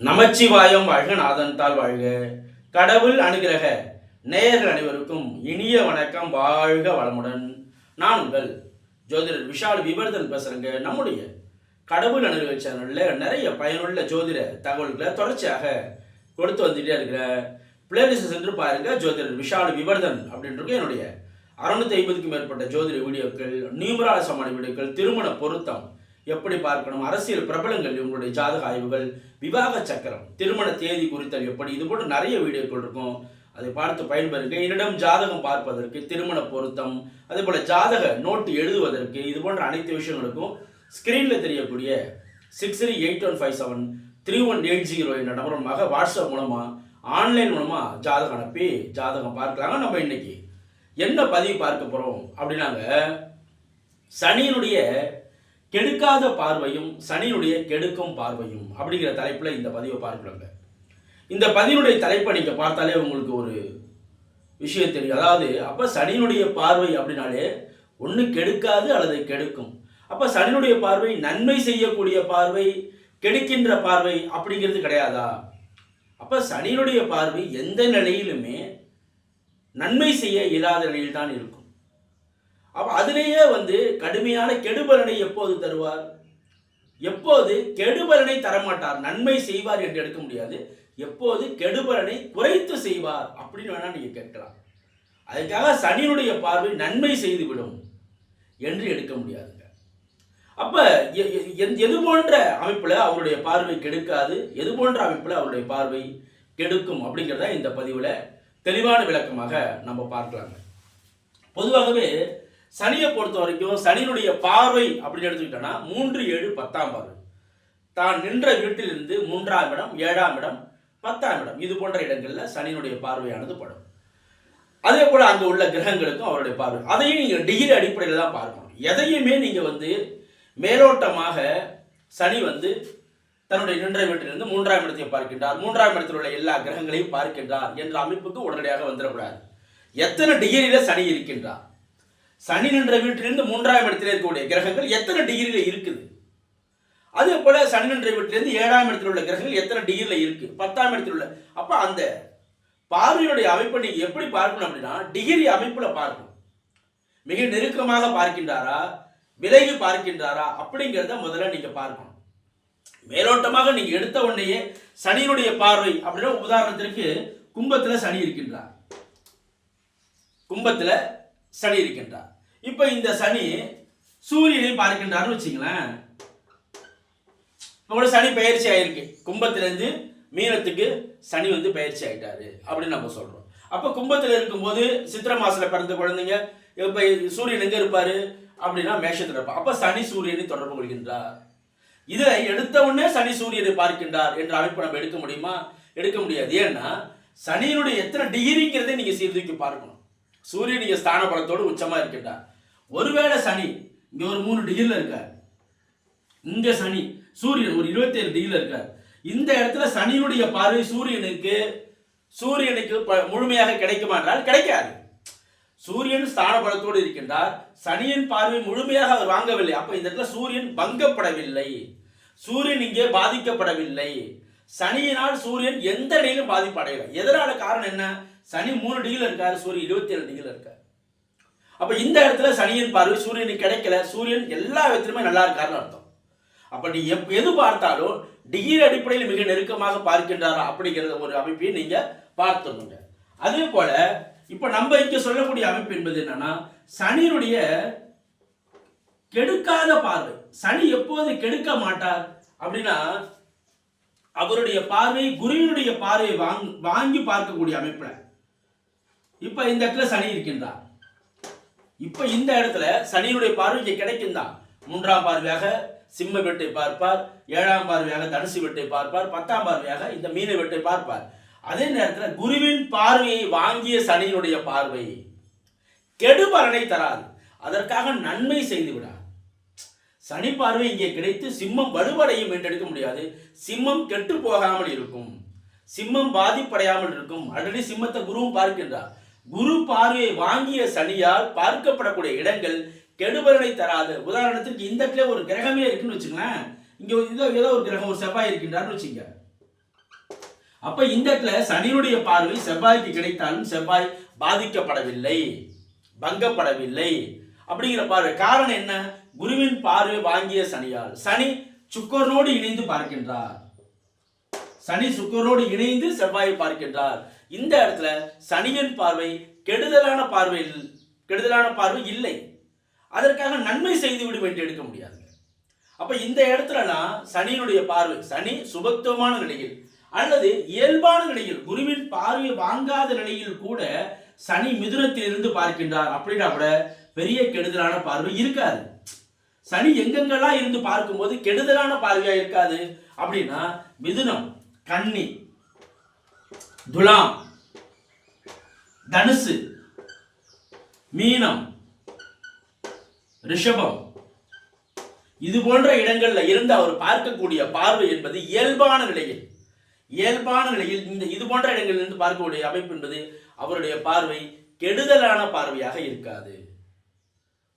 நமச்சிவாயம் வாழ்க நாதன்தால் வாழ்க. கடவுள் அனுகிரக நேயர்கள் அனைவருக்கும் இனிய வணக்கம் வாழ்க வளமுடன். நான் உங்கள் ஜோதிடர் விஷால் விவர்தன் பேசுகிறேங்க நம்முடைய கடவுள் அனுகிரக சேனலில் நிறைய பயனுள்ள ஜோதிட தகவல்களை தொடர்ச்சியாக கொடுத்து வந்துட்டே இருக்கிற பிளேலிஸ்ட் சென்று பாருங்க ஜோதிடர் விஷால் விவர்தன் அப்படின்றது என்னுடைய அறுநூத்தி ஐம்பதுக்கும் மேற்பட்ட ஜோதிட வீடியோக்கள் நியூமரால சமான வீடியோக்கள் திருமண பொருத்தம் எப்படி பார்க்கணும்? அரசியல் பிரபலங்கள் இவங்களுடைய ஜாதக ஆய்வுகள் விவாக சக்கரம் திருமண தேதி குறித்தல் எப்படி? இது போட்டு நிறைய வீடியோக்கள் இருக்கும். அதை பார்த்து பயன்பெறுங்க. என்னிடம் ஜாதகம் பார்ப்பதற்கு திருமண பொருத்தம் அதே போல ஜாதக நோட்டு எழுதுவதற்கு இது போன்ற அனைத்து விஷயங்களுக்கும் ஸ்க்ரீனில் தெரியக்கூடிய six three eight one five seven three one eight zero என்ற நம்பர் மூலமாக வாட்ஸ்அப் மூலமாக ஆன்லைன் மூலமாக ஜாதகம் அனுப்பி ஜாதகம் பார்க்கலாங்க. நம்ம இன்னைக்கு என்ன பதிவு பார்க்க போகிறோம் அப்படின்னாங்க சனியினுடைய கெடுக்காத பார்வையும் சனியினுடைய கெடுக்கும் பார்வையும் அப்படிங்கிற தலைப்பில் இந்த பதிவை பார்க்கலாங்க. இந்த பதிவினுடைய தலைப்பை நீங்கள் பார்த்தாலே உங்களுக்கு ஒரு விஷயம் தெரியும். அதாவது அப்போ சனியினுடைய பார்வை அப்படின்னாலே ஒன்று கெடுக்காது அல்லது கெடுக்கும். அப்போ சனியினுடைய பார்வை நன்மை செய்யக்கூடிய பார்வை கெடுக்கின்ற பார்வை அப்படிங்கிறது கிடையாதா? அப்போ சனியினுடைய பார்வை எந்த நிலையிலுமே நன்மை செய்ய இயலாத நிலையில் தான் இருக்கும். அப்ப அதிலேயே வந்து கடுமையான கெடுபலனை எப்போது தருவார்? எப்போது கெடுபலனை தரமாட்டார்? நன்மை செய்வார் என்று எடுக்க முடியாது. எப்போது கெடுபலனை குறைத்து செய்வார் அப்படின்னு வேணா நீங்க கேட்கலாம். அதுக்காக சனியினுடைய பார்வை நன்மை செய்துவிடும் என்று எடுக்க முடியாதுங்க. அப்ப எ- எ- எது போன்ற அமைப்புல அவருடைய பார்வை கெடுக்காது? எது போன்ற அமைப்புல அவருடைய பார்வை கெடுக்கும் அப்படிங்கிறத இந்த பதிவுல தெளிவான விளக்கமாக நம்ம பார்க்கலாங்க. பொதுவாகவே சனியை பொறுத்த வரைக்கும் சனியினுடைய பார்வை அப்படின்னு எடுத்துக்கிட்டோம்னா மூன்று ஏழு பத்தாம் பார்வை. தான் நின்ற வீட்டிலிருந்து மூன்றாம் இடம் ஏழாம் இடம் பத்தாம் இடம். இது போன்ற இடங்களில் சனியினுடைய பார்வையானது படும். அதே போல் அங்கே உள்ள கிரகங்களுக்கும் அவருடைய பார்வை. அதையும் நீங்கள் டிகிரி அடிப்படையில் தான் பார்க்கணும். எதையுமே நீங்கள் வந்து மேலோட்டமாக சனி வந்து தன்னுடைய நின்ற வீட்டிலிருந்து மூன்றாம் இடத்தை பார்க்கின்றார். மூன்றாம் இடத்தில் உள்ள எல்லா கிரகங்களையும் பார்க்கின்றார் என்ற அமைப்புக்கு உடனடியாக வந்துடக்கூடாது. எத்தனை டிகிரியில் சனி இருக்கின்றார்? சனி நின்ற வீட்டிலிருந்து மூன்றாம் இடத்தில் இருக்கக்கூடிய கிரகங்கள் எத்தனை டிகிரியில் இருக்குது? அதே போல சனி நின்ற வீட்டிலிருந்து ஏழாம் இடத்தில் உள்ள கிரகங்கள் எத்தனை டிகிரியில் இருக்கு? பத்தாம் இடத்தில் உள்ள. அப்போ அந்த பார்வையுடைய அமைப்பை நீங்கள் எப்படி பார்க்கணும் அப்படின்னா டிகிரி அமைப்பில் பார்க்கணும். மிக நெருக்கமாக பார்க்கின்றாரா? விலகி பார்க்கின்றாரா? அப்படிங்கிறத முதல்ல நீங்கள் பார்க்கணும். மேலோட்டமாக நீங்கள் எடுத்த உடனேயே சனியினுடைய பார்வை அப்படின்னா உதாரணத்திற்கு கும்பத்தில் சனி இருக்கின்றார். கும்பத்தில் சனி இருக்கின்றார். இப்போ இந்த சனி சூரியனை பார்க்கின்றார்னு வச்சுங்களேன். இப்போ கூட சனி பயிற்சி ஆயிருக்கு. கும்பத்திலேருந்து மீனத்துக்கு சனி வந்து பயிற்சி ஆயிட்டாரு அப்படின்னு நம்ம சொல்றோம். அப்போ கும்பத்தில் இருக்கும்போது சித்திர மாசத்துல பிறந்த குழந்தைங்க இப்போ சூரியன் எங்க இருப்பாரு அப்படின்னா மேஷத்தில் இருப்பார். அப்போ சனி சூரியனை தொடர்பு கொள்கின்றார். இதை எடுத்த உடனே சனி சூரியனை பார்க்கின்றார் என்ற அமைப்பு நம்ம எடுக்க முடியுமா? எடுக்க முடியாது. ஏன்னா சனியினுடைய எத்தனை டிகிரிங்கிறதை நீங்க சீர்தூக்கி பார்க்கணும். சூரியன் இங்க ஸ்தான பலத்தோடு உச்சமா இருக்கின்றார். ஒருவேளை சனி இங்க ஒரு மூணு டிகிரில இருக்கார். இங்கே சனி சூரியன் ஒரு இருபத்தி ஏழு டிகிரில இருக்கார். இந்த இடத்துல சனியினுடைய பார்வை சூரியனுக்கு சூரியனுக்கு ப- முழுமையாக கிடைக்குமா என்றால் கிடைக்காது. சூரியன் ஸ்தான பலத்தோடு இருக்கின்றார். சனியின் பார்வை முழுமையாக அவர் வாங்கவில்லை. அப்ப இந்த இடத்துல சூரியன் பங்கப்படவில்லை. சூரியன் இங்கே பாதிக்கப்படவில்லை. சனியினால் சூரியன் எந்த நிலையிலும் பாதிப்படையலை. எதனால காரணம் என்ன? சனி மூணு டிகிரில இருக்காரு சூரியன் இருபத்தி ஏழு டிகிரில இருக்காரு. அப்ப இந்த இடத்துல சனியின் பார்வை சூரியனுக்கு கிடைக்கல சூரியன் எல்லா விதத்திலுமே நல்லா இருக்காருன்னு அர்த்தம். அப்ப நீ எப் எது பார்த்தாலும் டிகிரி அடிப்படையில் மிக நெருக்கமாக பார்க்கின்றாரா அப்படிங்கிற ஒரு அமைப்பையும் நீங்க பார்த்துருங்க அதே போல இப்ப நம்ம இங்க சொல்லக்கூடிய அமைப்பு என்பது என்னன்னா சனியினுடைய கெடுக்காத பார்வை. சனி எப்போது கெடுக்க மாட்டார் அப்படின்னா அவருடைய பார்வை குருவினுடைய பார்வை வாங்கி வாங்கி பார்க்கக்கூடிய அமைப்புல. இப்ப இந்த இடத்துல சனி இருக்கின்றார். இப்ப இந்த இடத்துல சனியினுடைய பார்வை இங்க கிடைக்கும் தான் மூன்றாம் பார்வையாக சிம்ம வெட்டை பார்ப்பார். ஏழாம் பார்வையாக தனுசு வெட்டை பார்ப்பார். பத்தாம் பார்வையாக இந்த மீன வெட்டை பார்ப்பார். அதே நேரத்தில் குருவின் பார்வையை வாங்கிய சனியினுடைய பார்வை கெடுபலனை தராது. அதற்காக நன்மை செய்து விடாது சனி பார்வை இங்கே கிடைத்து சிம்மம் வலுவடையும் என்று எடுக்க முடியாது. சிம்மம் கெட்டு போகாமல் இருக்கும். சிம்மம் பாதிப்படையாமல் இருக்கும். ஆல்ரெடி சிம்மத்தை குருவும் பார்க்கின்றார். குரு பார்வையை வாங்கிய சனியால் பார்க்கப்படக்கூடிய இடங்கள் கெடுபலனை தராது. உதாரணத்திற்கு இந்த இடத்துல ஒரு கிரகமே இருக்குன்னு வச்சுங்களேன் இங்கே ஒரு- இதோ ஏதோ ஒரு கிரகம் ஒரு செவ்வாய் இருக்கின்றார்னு வச்சுங்க. அப்ப இந்த இடத்துல சனியுடைய பார்வை செவ்வாய்க்கு கிடைத்தாலும் செவ்வாய் பாதிக்கப்படவில்லை. பங்கப்படவில்லை. அப்படிங்கிற பார்வை காரணம் என்ன? குருவின் பார்வை வாங்கிய சனியால். சனி சுக்கரனோடு இணைந்து பார்க்கின்றார். சனி சுக்கரனோடு இணைந்து செவ்வாயை பார்க்கின்றார். இந்த இடத்துல சனியின் பார்வை கெடுதலான பார்வையில் கெடுதலான பார்வை இல்லை. அதற்காக நன்மை செய்து விடும் என்று எடுக்க முடியாது. அப்ப இந்த இடத்துலலாம் சனியினுடைய பார்வை சனி சுபத்துவமான நிலையில் அல்லது இயல்பான நிலையில் குருவின் பார்வை வாங்காத நிலையில் கூட சனி மிதுனத்தில் இருந்து பார்க்கின்றார். அப்படின்னா கூட பெரிய கெடுதலான பார்வை இருக்காது. சனி எங்கெங்கெல்லாம் இருந்து பார்க்கும்போது கெடுதலான பார்வையா இருக்காது? அப்படின்னா மிதுனம் கன்னி துலாம் தனுசு மீனம் ரிஷபம். இது போன்ற இடங்கள்ல இருந்து அவர் பார்க்கக்கூடிய பார்வை என்பது இயல்பான நிலையில் இயல்பான நிலையில் இந்த இது போன்ற இடங்களில் இருந்து பார்க்கக்கூடிய அமைப்பு என்பது அவருடைய பார்வை கெடுதலான பார்வையாக இருக்காது.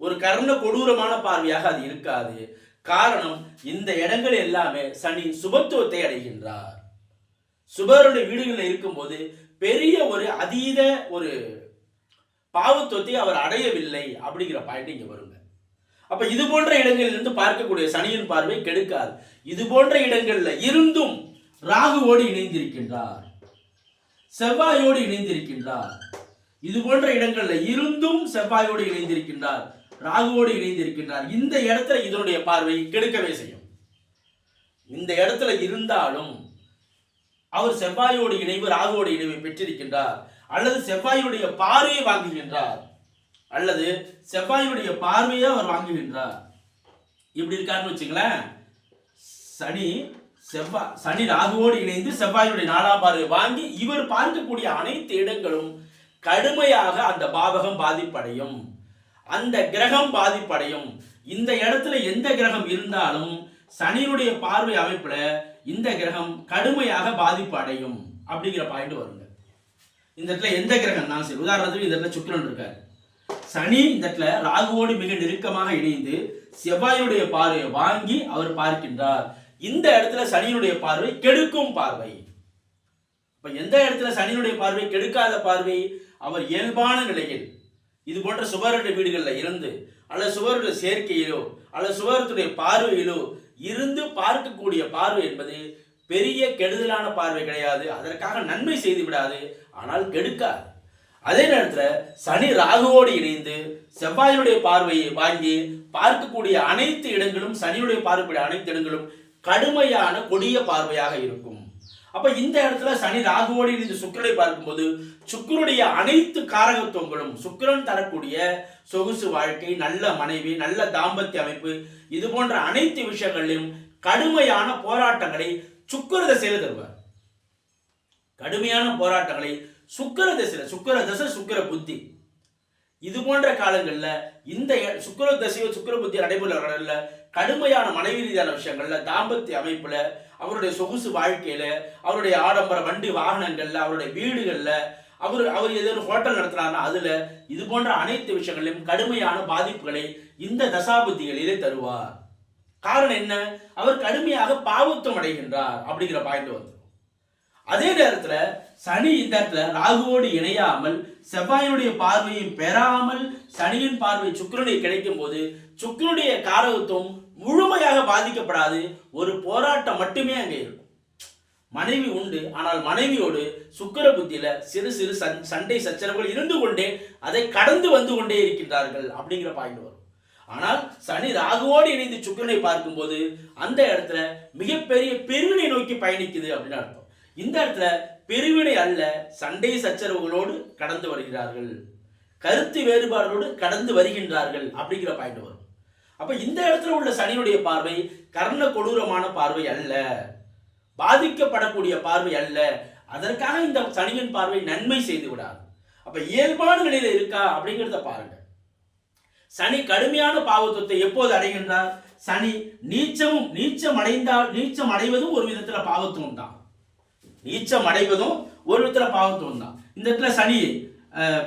ஒரு கர்ண கொடூரமான பார்வையாக அது இருக்காது. காரணம் இந்த இடங்கள் எல்லாமே சனி சுபத்துவத்தை அடைகின்றார். சுபருடைய வீடுகளில் இருக்கும்போது பெரிய ஒரு அதீத ஒரு பாவத்துவத்தை அவர் அடையவில்லை அப்படிங்கிற பாயிண்ட் இங்க வருங்க. அப்ப இது போன்ற இடங்களில் இருந்து பார்க்கக்கூடிய சனியின் பார்வை கெடுக்காது. இது போன்ற இடங்கள்ல இருந்தும் ராகுவோடு இணைந்திருக்கின்றார். செவ்வாயோடு இணைந்திருக்கின்றார். இது போன்ற இடங்கள்ல இருந்தும் செவ்வாயோடு இணைந்திருக்கின்றார். ராகுவோடு இணைந்திருக்கின்றார். இந்த இடத்துல இதனுடைய பார்வை கெடுக்கவே செய்யும். இந்த இடத்துல இருந்தாலும் அவர் செவ்வாயோடு இணைவு ராகுவோடு இணைவை பெற்றிருக்கின்றார். அல்லது செவ்வாயுடைய பார்வையை வாங்குகின்றார். அல்லது செவ்வாயுடைய பார்வையை அவர் வாங்குகின்றார். இப்படி இருக்காருன்னு வச்சுங்களேன். சனி செவ்வாய் சனி ராகுவோடு இணைந்து செவ்வாயுடைய நாலாம் பார்வை வாங்கி இவர் பார்க்கக்கூடிய அனைத்து இடங்களும் கடுமையாக அந்த பாவகம் பாதிப்படையும். அந்த கிரகம் பாதிப்படையும். இந்த இடத்துல எந்த கிரகம் இருந்தாலும் சனியினுடைய பார்வை அமைப்புல இந்த கிரகம் கடுமையாக பாதிப்பு அடையும் அப்படிங்கிற பாயிண்ட் வருங்க. இந்த இடத்துல எந்த கிரகம் நான் சரி உதாரணத்துக்கு இந்த இடத்துல சுக்கிரன் இருக்காரு. சனி இந்த இடத்துல ராகுவோடு மிக நெருக்கமாக இணைந்து செவ்வாயுடைய பார்வையை வாங்கி அவர் பார்க்கின்றார். இந்த இடத்துல சனியினுடைய பார்வை கெடுக்கும் பார்வை. இப்ப எந்த இடத்துல சனியினுடைய பார்வை கெடுக்காத பார்வை? அவர் இயல்பான நிலையில் இது போன்ற சுவருடைய வீடுகளில் இருந்து அல்லது சுவருடைய சேர்க்கையிலோ அல்லது சுவரத்துடைய பார்வையிலோ இருந்து பார்க்கக்கூடிய பார்வை என்பது பெரிய கெடுதலான பார்வை கிடையாது. அதற்காக நன்மை செய்து விடாது ஆனால் கெடுக்காது. அதே நேரத்தில் சனி ராகுவோடு இணைந்து செவ்வாயுடைய பார்வையை வாங்கி பார்க்கக்கூடிய அனைத்து இடங்களும் சனியுடைய பார்வையுடைய அனைத்து இடங்களும் கடுமையான கொடிய பார்வையாக இருக்கும். அப்ப இந்த இடத்துல சனி ராகுவோடு இணைந்து சுக்கரனை பார்க்கும்போது சுக்கரனுடைய அனைத்து காரகத்துவங்களும் சுக்கிரன் தரக்கூடிய சொகுசு வாழ்க்கை நல்ல மனைவி நல்ல தாம்பத்திய அமைப்பு இது போன்ற அனைத்து விஷயங்களிலும் கடுமையான போராட்டங்களை சுக்கிர தசையில தருவார். கடுமையான போராட்டங்களை சுக்கிர தசையில சுக்கர தசை சுக்கிர புத்தி. இது போன்ற காலங்களில் இந்த சுக்கர தசையோ சுக்கிர புத்தி நடைபெற கடுமையான மனைவி ரீதியான விஷயங்களில் தாம்பத்திய அமைப்புல அவருடைய சொகுசு வாழ்க்கையில அவருடைய ஆடம்பர வண்டி வாகனங்களில் அவருடைய வீடுகளில் அவர் அவர் ஏதேனும் ஹோட்டல் நடத்துனாருன்னா அதில் இது போன்ற அனைத்து விஷயங்களிலும் கடுமையான பாதிப்புகளை இந்த தசாபுத்திகளிலே தருவார். காரணம் என்ன? அவர் கடுமையாக பாவத்துவம் அடைகின்றார் அப்படிங்கிற பாயிண்ட் வந்து அதே நேரத்துல சனி இந்த இடத்துல ராகுவோடு இணையாமல் செவ்வாயினுடைய பார்வையும் பெறாமல் சனியின் பார்வை சுக்கரனை கிடைக்கும் போது சுக்கிரனுடைய காரகத்துவம் முழுமையாக பாதிக்கப்படாது. ஒரு போராட்டம் மட்டுமே அங்கே இருக்கும். மனைவி உண்டு ஆனால் மனைவியோடு சுக்கர புத்தியில சிறு சிறு சண்- சண்டை சச்சரவுகள் இருந்து கொண்டே அதை கடந்து வந்து கொண்டே இருக்கின்றார்கள் அப்படிங்கிற பாயிண்ட் வரும். ஆனால் சனி ராகுவோடு இணைந்து சுக்கரனை பார்க்கும்போது அந்த இடத்துல மிகப்பெரிய பெருவினை நோக்கி பயணிக்குது அப்படின்னு அர்த்தம். இந்த இடத்துல பெருவினை அல்ல சண்டை சச்சரவுகளோடு கடந்து வருகிறார்கள். கருத்து வேறுபாடுகளோடு கடந்து வருகின்றார்கள் அப்படிங்கிற பாயிண்ட் வரும். அப்ப இந்த இடத்துல உள்ள சனியுடைய பார்வை கர்ண கொடூரமான பார்வை அல்ல. பாதிக்கப்படக்கூடிய பார்வை அல்ல. அதற்காக இந்த சனியின் பார்வை நன்மை செய்து விடாது. அப்ப இயல்பான நிலையில இருக்கா அப்படிங்கிறத பாருங்க. சனி கடுமையான பாவத்துவத்தை எப்போது அடைகின்றார்? சனி நீச்சமும் நீச்சம் அடைந்தால் நீச்சம் அடைவதும் ஒரு விதத்துல பாவத்துவம் தான். நீச்சம் அடைவதும் ஒரு விதத்துல பாவத்துவம் தான். இந்த இடத்துல சனி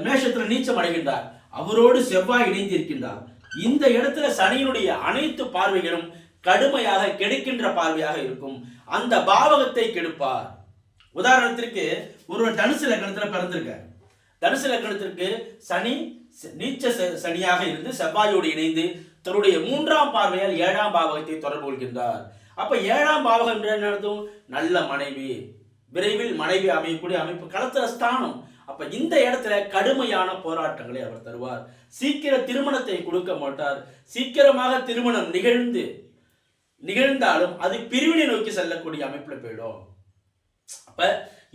மேஷத்துல நீச்சம் அடைகின்றார். அவரோடு செவ்வாய் இணைந்திருக்கின்றார். இந்த இடத்துல சனியினுடைய அனைத்து பார்வைகளும் கடுமையாக கெடுக்கின்ற பார்வையாக இருக்கும். அந்த பாவகத்தை கெடுப்பார். உதாரணத்திற்கு ஒருவர் தனுசு லக்னத்துல பிறந்திருக்கார். தனுசு லக்னத்திற்கு சனி நீச்ச ச- சனியாக இருந்து செவ்வாயோடு இணைந்து தன்னுடைய மூன்றாம் பார்வையால் ஏழாம் பாவகத்தை தொடர்பு கொள்கின்றார். அப்ப ஏழாம் பாவகம் என்று என்ன நல்ல மனைவி. விரைவில் மனைவி அமையக்கூடிய அமைப்பு களத்திர ஸ்தானம். அப்ப இந்த இடத்துல கடுமையான போராட்டங்களை அவர் தருவார். சீக்கிர திருமணத்தை கொடுக்க மாட்டார். சீக்கிரமாக திருமணம் நிகழ்ந்து நிகழ்ந்தாலும் அது பிரிவினை நோக்கி செல்லக்கூடிய அமைப்புல போயிடும். அப்ப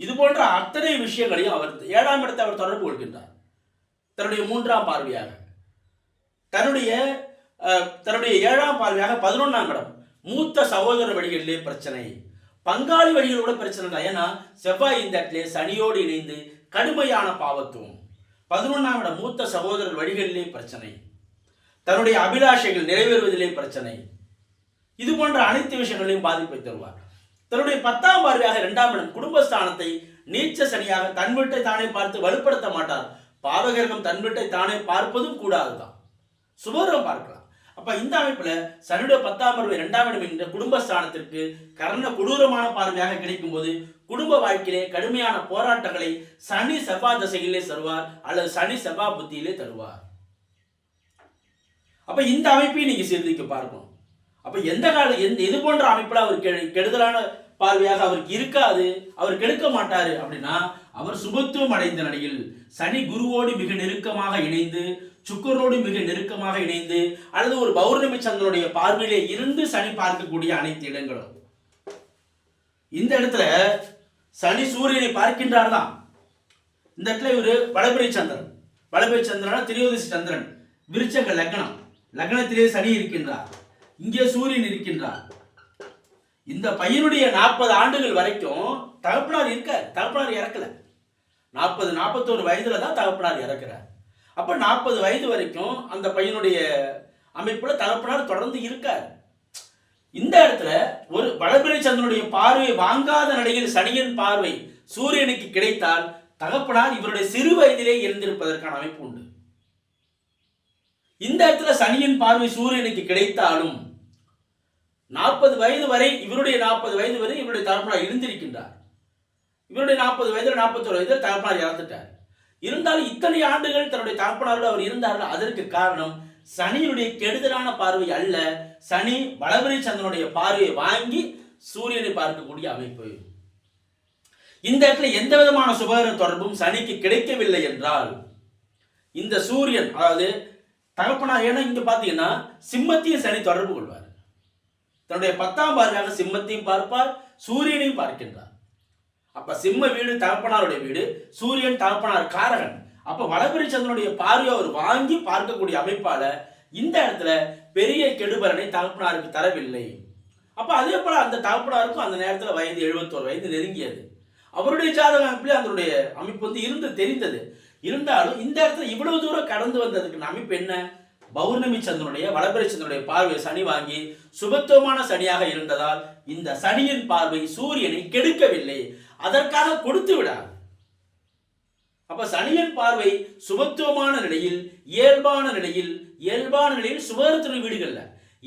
இது போன்ற அத்தனை விஷயங்களையும் அவர் ஏழாம் இடத்தை அவர் தொடர்பு கொள்கின்றார். தன்னுடைய மூன்றாம் பார்வையாக. தன்னுடைய அஹ், தன்னுடைய ஏழாம் பார்வையாக பதினொன்றாம் இடம். மூத்த சகோதர வழிகளிலே பிரச்சனை. பங்காளி வழிகளோட பிரச்சனை தான் ஏன்னா செவ்வாய் இந்த இடத்துல சனியோடு இணைந்து கடுமையான பாவத்துவம். பதினொன்றாம் இடம் மூத்த சகோதரர் வழிகளிலே பிரச்சனை. தன்னுடைய அபிலாஷைகள் நிறைவேறுவதிலே பிரச்சனை. இது போன்ற அனைத்து விஷயங்களையும் பாதிப்பை தருவார். தன்னுடைய பத்தாம் பார்வையாக இரண்டாம் இடம் குடும்பஸ்தானத்தை நீச்ச சனியாக தன் வீட்டை தானே பார்த்து வலுப்படுத்த மாட்டார். பாவகிரகம் தன் வீட்டை தானே பார்ப்பதும் கூடாதுதான். சுபரம் பார்க்கலாம் அப்ப இந்த அமைப்புல சனியுடைய பத்தாம் பார்வை இரண்டாம் இடம் என்ற குடும்பஸ்தானத்திற்கு கர்ண கொடூரமான பார்வையாக கிடைக்கும் போது குடும்ப வாழ்க்கையிலே கடுமையான போராட்டங்களை சனி செவ்வா தசைகளிலே தருவார் அல்லது சனி செவ்வா புத்தியிலே தருவார். அப்ப இந்த அமைப்பையும் நீங்க சிந்திக்க பார்க்கணும். அப்ப எந்த கால எந்த இது போன்ற அமைப்புல அவர் கெடுதலான பார்வையாக அவருக்கு இருக்காது அவர் கெடுக்க மாட்டாரு அப்படின்னா அவர் சுபத்துவம் அடைந்த நிலையில் சனி குருவோடு மிக நெருக்கமாக இணைந்து சுக்கரனோடு மிக நெருக்கமாக இணைந்து அல்லது ஒரு பௌர்ணமி சந்திரனுடைய பார்வையிலே இருந்து சனி பார்க்கக்கூடிய அனைத்து இடங்களும். இந்த இடத்துல சனி சூரியனை பார்க்கின்றார் தான் இந்த இடத்துல இவர் வளபிரை சந்திரன். வளபிரை சந்திரனா திரியோதசி சந்திரன். விருச்சக லக்னம். லக்னத்திலே சனி இருக்கின்றார். இங்கே சூரியன் இருக்கின்றார். இந்த பையனுடைய நாற்பது ஆண்டுகள் வரைக்கும் தகப்பனார் இருக்க தகப்பனார் இறக்கல. நாற்பது நாற்பத்தோரு வயதுல தான் தகப்பனார் இறக்குறார். அப்போ நாற்பது வயது வரைக்கும் அந்த பையனுடைய அமைப்பில் தகப்பனார் தொடர்ந்து இருக்கார். இந்த இடத்துல ஒரு வளபிரை சந்திரனுடைய பார்வை வாங்காத நிலையில் சனியின் பார்வை சூரியனுக்கு கிடைத்தால் தகப்பனார் இவருடைய சிறு வயதிலே இருந்திருப்பதற்கான அமைப்பு உண்டு. இந்த இடத்துல சனியின் பார்வை சூரியனுக்கு கிடைத்தாலும் நாற்பது வயது வரை இவருடைய நாற்பது வயது வரை இவருடைய தகப்பனார் இருந்திருக்கின்றார். இவருடைய நாற்பது வயதில் நாற்பத்தோரு வயதில் தகப்பனார் இறந்துட்டார். இருந்தாலும் இத்தனை ஆண்டுகள் தன்னுடைய தகப்பனாரோடு அவர் இருந்தார்கள். அதற்கு காரணம் சனியினுடைய கெடுதலான பார்வை அல்ல. சனி வளபிரை சந்திரனுடைய பார்வையை வாங்கி சூரியனை பார்க்கக்கூடிய அமைப்பு. இந்த இடத்துல எந்த விதமான சுபகர தொடர்பும் சனிக்கு கிடைக்கவில்லை என்றால் இந்த சூரியன் அதாவது தகப்பனார் ஏன்னா இங்க பாத்தீங்கன்னா சிம்மத்தையும் சனி தொடர்பு கொள்வார். தன்னுடைய பத்தாம் பார்வையாக சிம்மத்தையும் பார்ப்பார் சூரியனையும் பார்க்கின்றார். அப்ப சிம்ம வீடு தகப்பனாருடைய வீடு சூரியன் தகப்பனார் காரகன். அப்ப வளபிரி சந்திரனுடைய பார்வையை அவர் வாங்கி பார்க்கக்கூடிய அமைப்பால இந்த இடத்துல பெரிய கெடுபலனை தகப்பனாருக்கு தரவில்லை. அப்ப அதே போல அந்த தகப்பனாருக்கும் அந்த நேரத்துல வயது எழுபத்தோரு வயது நெருங்கியது. அவருடைய ஜாதக அமைப்புல அதனுடைய அமைப்பு வந்து இருந்து தெரிந்தது. இருந்தாலும் இந்த இடத்துல இவ்வளவு தூரம் கடந்து வந்ததுக்கு அமைப்பு என்ன? பௌர்ணமி சந்திரனுடைய வளபிரை சந்திரனுடைய பார்வை சனி வாங்கி சுபத்துவமான சனியாக இருந்ததால் இந்த சனியின் பார்வை சூரியனை கெடுக்கவில்லை. அதற்காக கொடுத்து விடாது. அப்ப சனியின் பார்வை சுபத்துவமான நிலையில் இயல்பான நிலையில் இயல்பான நிலையில் சுபகரத்தின வீடுகள்ல.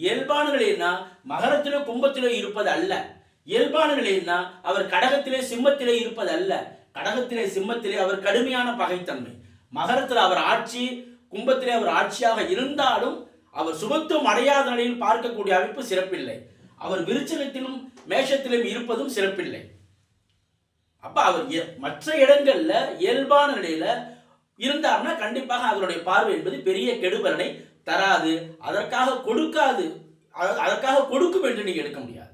இயல்பான நிலையில்னா மகரத்திலோ கும்பத்திலோ இருப்பது அல்ல இயல்பான நிலையில்னா அவர் கடகத்திலே சிம்மத்திலே இருப்பது அல்ல கடகத்திலே சிம்மத்திலே அவர் கடுமையான பகைத்தன்மை. மகரத்தில் அவர் ஆட்சி கும்பத்திலே அவர் ஆட்சியாக இருந்தாலும் அவர் சுபத்துவம் அடையாத நிலையில் பார்க்கக்கூடிய அமைப்பு சிறப்பில்லை. அவர் விருச்சகத்திலும் மேஷத்திலும் இருப்பதும் சிறப்பில்லை. அப்ப அவர் மற்ற இடங்கள்ல இயல்பான நிலையில இருந்தார்னா கண்டிப்பாக அவருடைய பார்வை என்பது பெரிய கெடுபலனை தராது. அதற்காக கொடுக்காது. அதற்காக கொடுக்கும் என்று நீங்க எடுக்க முடியாது.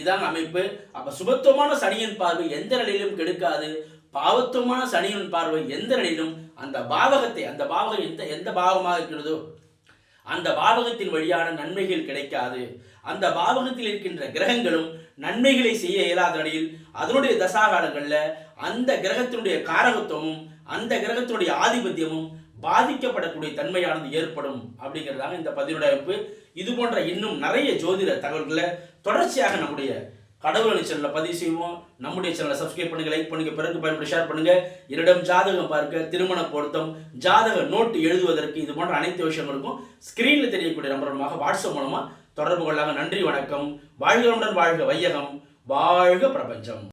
இதான் அமைப்பு. அப்ப சுபத்துவமான சனியின் பார்வை எந்த நிலையிலும் கெடுக்காது. பாவத்துவமான சனியின் பார்வை எந்த நிலையிலும் அந்த பாவகத்தை அந்த பாவகம் எந்த எந்த பாவமாக இருக்கிறதோ அந்த பாவகத்தின் வழியான நன்மைகள் கிடைக்காது. அந்த பாவகத்தில் இருக்கின்ற கிரகங்களும் நன்மைகளை செய்ய இயலாத நிலையில் அதனுடைய தசாகாலங்களில் அந்த கிரகத்தினுடைய காரகத்துவமும் அந்த கிரகத்தினுடைய ஆதிபத்தியமும் பாதிக்கப்படக்கூடிய தன்மையானது ஏற்படும் அப்படிங்கிறதாக இந்த பதினுடைய அமைப்பு. இது போன்ற இன்னும் நிறைய ஜோதிட தகவல்களை தொடர்ச்சியாக நம்முடைய கடவுள் சேனலில் பதிவு செய்வோம். நம்முடைய சேனலை சப்ஸ்கிரைப் பண்ணுங்க லைக் பண்ணுங்க பிறகு பயன்படுத்தி ஷேர் பண்ணுங்க. என்னிடம் ஜாதகம் பார்க்க திருமண பொருத்தம் ஜாதக நோட்டு எழுதுவதற்கு இது போன்ற அனைத்து விஷயங்களுக்கும் ஸ்கிரீனில் தெரியக்கூடிய நம்பர் மூலமாக வாட்ஸ்அப் மூலமாக தொடர்பு கொள்ளாங்க நன்றி வணக்கம். வாழ்க வாழ்க வையகம். வாழ்க பிரபஞ்சம்.